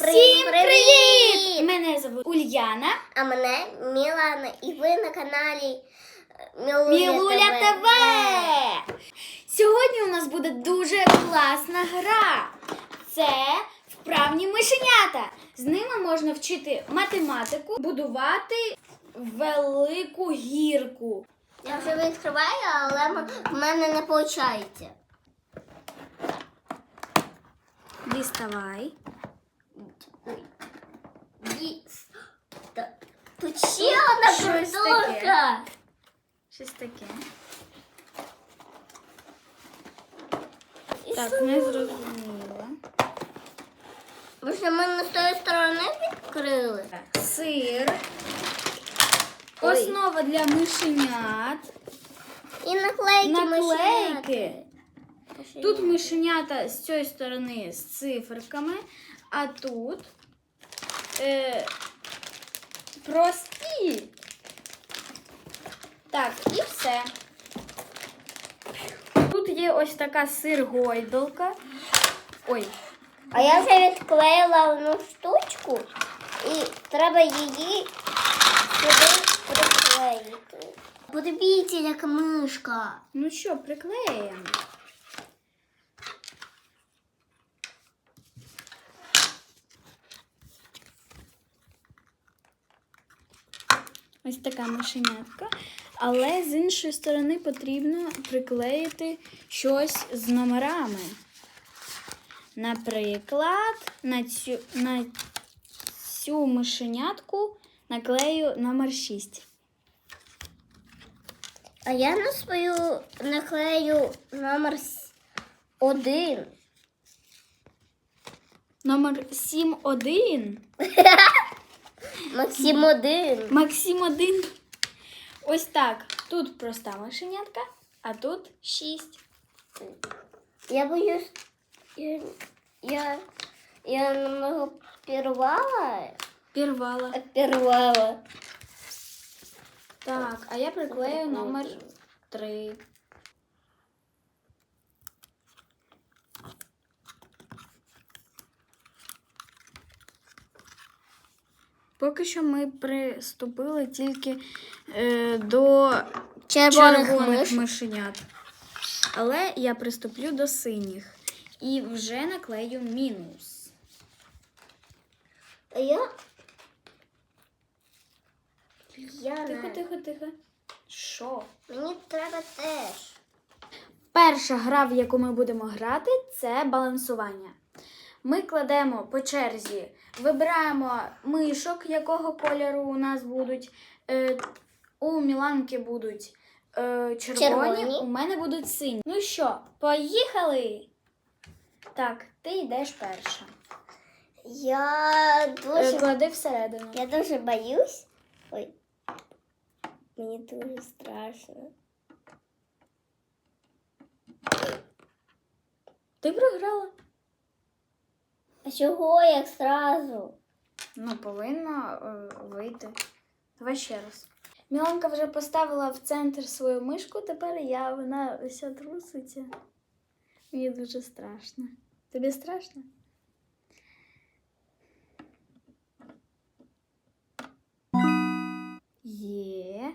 Всім привіт! Мене звуть Ульяна. А мене Мілана, і ви на каналі е, Мілуля, Мілуля ТВ. Сьогодні у нас буде дуже класна гра. Це вправні мишенята. З ними можна вчити математику, будувати велику гірку. Я вже відкриваю, але в мене не виходить. Діставай. Ще одна Щось таке. Так, не зрозуміла. Може, ми не з тої сторони відкрили? Сир. Ой. Основа для мишенят. І наклейки Наклейки. Тут мишенята з цієї сторони з циферками, а тут е, прості. Так, і все. Тут є ось така сир-гойдалка. Ой, А я вже відклеїла одну штучку, і треба її сюди приклеїти. Подивіться, яка мишка. ну що, приклеїмо. Ось така мишенятка. Але з іншої сторони потрібно приклеїти щось з номерами. Наприклад, на цю, на цю мишенятку наклею номер 6. А я на свою наклею номер с- один. Номер 7-1. Максим один. Максим 1. Ось так. Тут проста мишенятка, а тут 6. Я боюсь, я, я, я немного первала. Пірвала. Так, а я приклею номер 3. Поки що ми приступили тільки е, до Червоних червоних мишенят. Але я приступлю до синіх і вже наклею мінус. А я. Я Тихо, не- тихо, тихо. Що? Мені треба теж. Перша гра, в яку ми будемо грати, це балансування. Ми кладемо по черзі, вибираємо мишок, якого кольору у нас будуть. Е, у Міланки будуть е, червоні, Червоні. у мене будуть сині. Ну що, поїхали? Так, ти йдеш перша. Я Е, дуже. клади всередину. Я дуже боюсь. Ой. Мені дуже страшно. Ти програла? А чого як сразу? Ну, повинна е, вийти. Давай ще раз. Міланка вже поставила в центр свою мишку, тепер я, вона вся труситься. Мені дуже страшно. Тобі страшно? Є.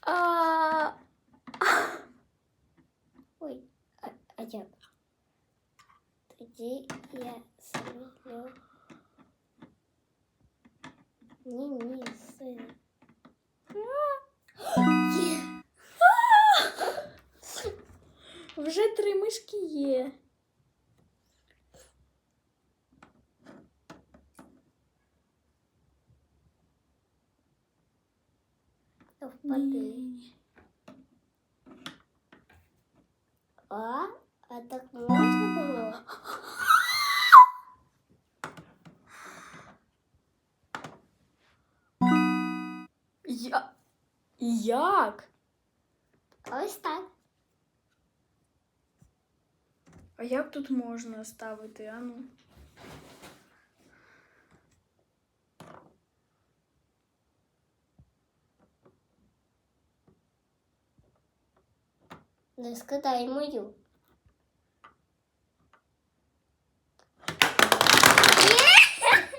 А, Ой, а, а як? Тоді я зроблю. Ні, ні, син. Є. вже три мишки є. То впади. Ні. А? А так можна Як? Ось так. А як тут можна ставити, а ну? Не скидай мою.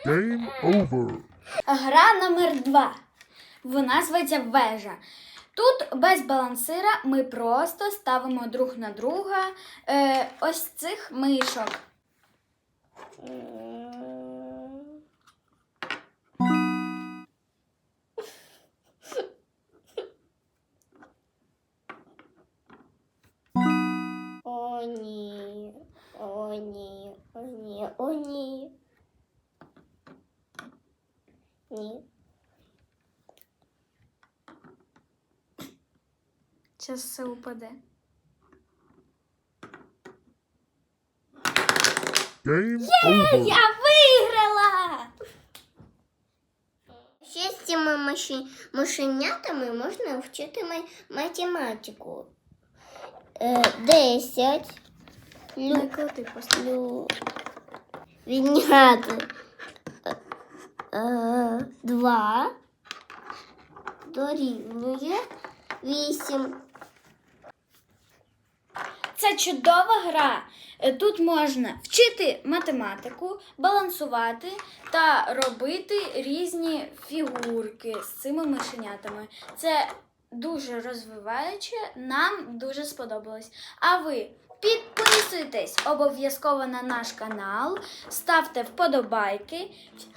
Game over. Гра номер два. Вона зветься вежа. Тут без балансира ми просто ставимо друг на друга е, ось цих мишок. О, ні. О, ні. О, ні. О, ні. Ні. Зараз все упаде. Game over. Я виграла! Ще з цими маши... машенятами можна вчити ма- математику. Е, Десять. Не Лю... крути просто. Лю... Відняти. Е, Два. Дорівнює. Вісім. Це чудова гра. Е, Тут можна вчити математику, балансувати та робити різні фігурки з цими мишенятами. Це дуже розвиваюче, нам дуже сподобалось. А ви підписуйтесь обов'язково на наш канал, ставте вподобайки.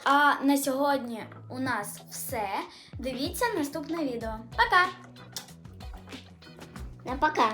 А на сьогодні у нас все. Дивіться наступне відео. Пока! На пока.